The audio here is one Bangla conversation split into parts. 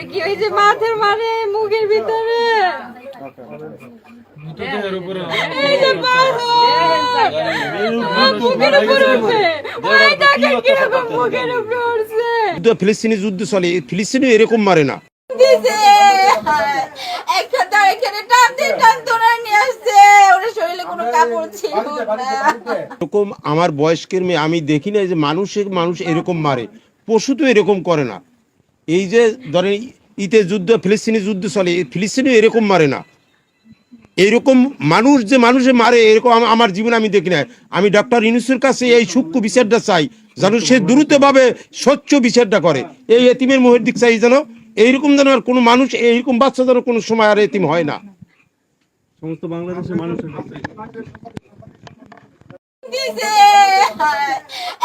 এরপরে কি হয়েছে মাথার মারে মুখের ভিতরে? যে ফিলিস্তিনি যুদ্ধ চলে ফিলিস্তিনি এরকম মারে না। একটা তার এখানে টান দিয়ে নিয়ে আসছে। ওর শরীরে কোনো কাপড় ছিল এরকম আমার বয়স্কের মেয়ে আমি দেখি না যে মানুষের মানুষ এরকম মারে। পশু তো এরকম করে না। এই যে ধরেন ইতে যুদ্ধ ফিলিস্তিনি যুদ্ধ চলে ফিলিস্তিনি এরকম মারে না। এইরকম মানুষ যে মানুষে মারে এরকম আমার জীবনে আমি দেখি না। আমি ডক্টর ইনুসের কাছে এই সূক্ষ্ম বিচারটা চাই যেন সে দ্রুতভাবে স্বচ্ছ বিচারটা করে। এই এতিমের মোহের দিক চাই যেন এইরকম যেন আর কোনো মানুষ এইরকম বাচ্চা যেন কোনো সময় আর এতিম হয় না। সমস্ত বাংলাদেশের মানুষের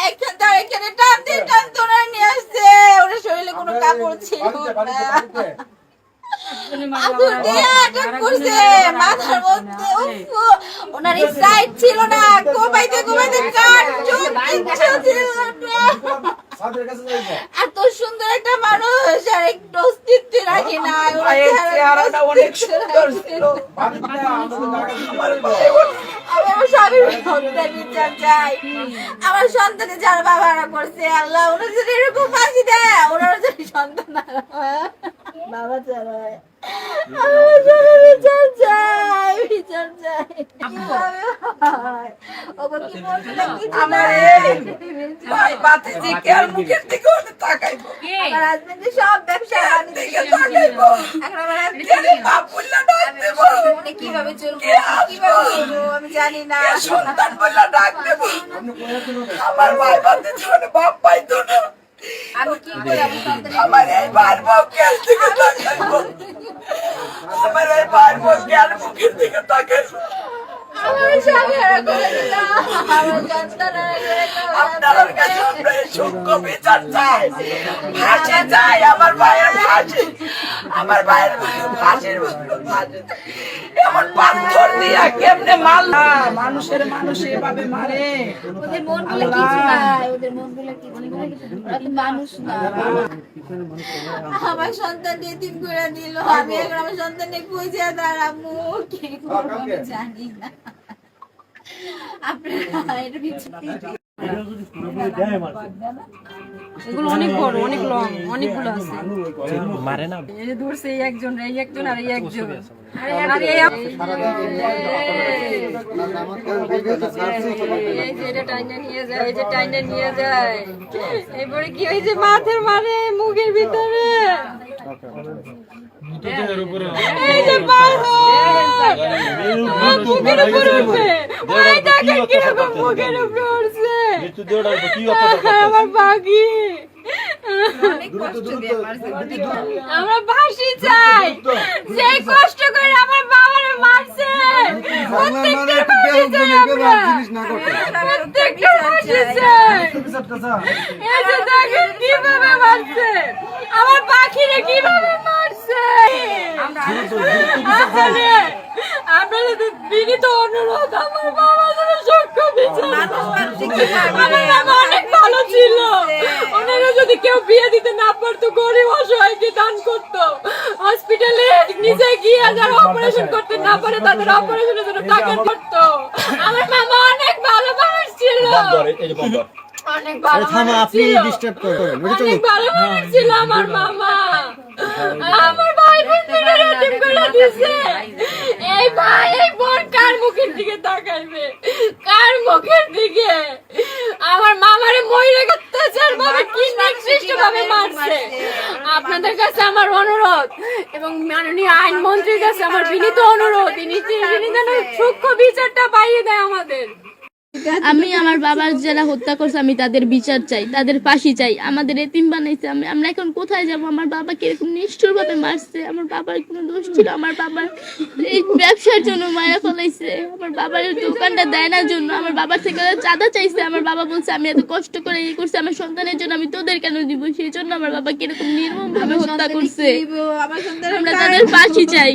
একটা তার এখানে টান দিয়ে টান তোরা নিয়ে আসছে ওর শরীরে কোনো কাপড় ছিল ওনার সাইড ছিল না। কোপাইতে কোপাইতে কাট চোখ কিচ্ছু ছিল না। এত সুন্দর একটা মানুষ আর একটু অস্তিত্ব রাখি না অনেক সুন্দর ছিল। আমি আমার স্বামীর সন্তান বিচার চাই। আমার সন্তানে যার বাবারা করছে আল্লাহ ওনার যদি এরকম ফাঁসি দেয়। ওনার যদি সন্তান বাবা ছাড়া আমার বিচার চাই বিচার চাই। কীভাবে হয়? কি। আমার হাজবেন্ডের সব ব্যবসা বাণিজ্য এখন আমার husband- জীবনে কীভাবে চলবো? কীভাবে আমি জানি না। সন্তান বলে ডাক দেব? আমার ভাই বাপ পাইতো না। আমি কি করে আমার এই ভাইয়ের বউ কেল থেকে তাকাইবো। আমার এই ভাইয়ের বউ কেল মুখের দিকে তাকাইবো। আমার স্বামী হারা আমার সন্তান হারা করে আপনার কাছে আমরা সূক্ষ্ম বিচার চাই। ফাঁসি চাই আমার ভাইয়ের ফাঁসি। আমার ভাইয়ের ফাঁসির ফাঁসি এমন পাথর দিয়া কেমনে মানুষের মানুষ এভাবে মারে। ওদের মনগুলো কিছু নাই ওদের মনগুলো কিছু নাই। ওরা তো মানুষ না। আমার সন্তান এতিম করে দিল। আমি এখন আমার সন্তানকে খুঁজে দাঁড়াবো। কি করব জানি না। আপনারা এর পিছনে এগুলো অনেক বড় অনেক লং অনেকগুলো আছে। মারে না। এই যে ধরছে এই একজন এই একজন আর এই একজন। আর এই এই যে এটা টাইনে নিয়ে যায় এই যে টাইনে নিয়ে যায়। এরপরে কি হয়েছে মাথার মারে মুখের ভিতরে? এই যে উপরে উঠবে। দেখেন উপরে উঠছে। আমার বাকি আমরা ফাঁসি চাই। যে কষ্ট করে আমার বাবারে মারছে প্রত্যেকটা ফাঁসি চাই আমরা। প্রত্যেকটা ফাঁসি চাই। এই যে দেখেন কীভাবে মারছে। আমার পাখিরে কীভাবে মারছে। বিনীত অনুরোধ আমার বাবা যেন সূক্ষ্ম বিচার আমার বাবা অনেক ভালো ছিল। ওনারা যদি কেউ বিয়ে দিতে না পারতো গরিব অসহায়কে দান করতো। হসপিটালে নিজে গিয়ে যারা অপারেশন করতে না পারে তাদের অপারেশনের জন্য টাকা করতো। আমার মামা অনেক ভালো মানুষ ছিল। অনেক ভালো মানুষ ছিল। অনেক ভালো মানুষ ছিল আমার মামা। আমার ভাই বোন করে দিছে। এই ভাই, এই বোন কার মুখের দিকে তাকাইবে? কার মুখের দিকে? আমার মামারে মহিলা অত্যাচার ভাবে কি নিকৃষ্ট ভাবে মারছে। আপনাদের কাছে আমার অনুরোধ, এবং মাননীয় আইন মন্ত্রীর কাছে আমার বিনীত অনুরোধ, ইনি তিনি যেন সূক্ষ্ম বিচারটা পাইয়ে দেয় আমাদের। আমি আমার বাবার যারা হত্যা করছে আমি তাদের বিচার চাই তাদের ফাঁসি চাই। আমাদের এতিম বানাইছে আমি আমরা এখন কোথায় যাব? আমার বাবা কীরকম নিষ্ঠুর ভাবে মারছে? আমার বাবার কোনো দোষ ছিল? আমার বাবার এই ব্যবসার জন্য মায়া ফলাইছে। আমার বাবার দোকানটা দেয় না জন্য। আমার বাবার থেকে চাঁদা চাইছে। আমার বাবা বলছে আমি এত কষ্ট করে ইয়ে করছি আমার সন্তানের জন্য আমি তোদের কেন দিব? সেই জন্য আমার বাবা কীরকম নির্মম ভাবে হত্যা করছে আমার তাদের ফাঁসি চাই।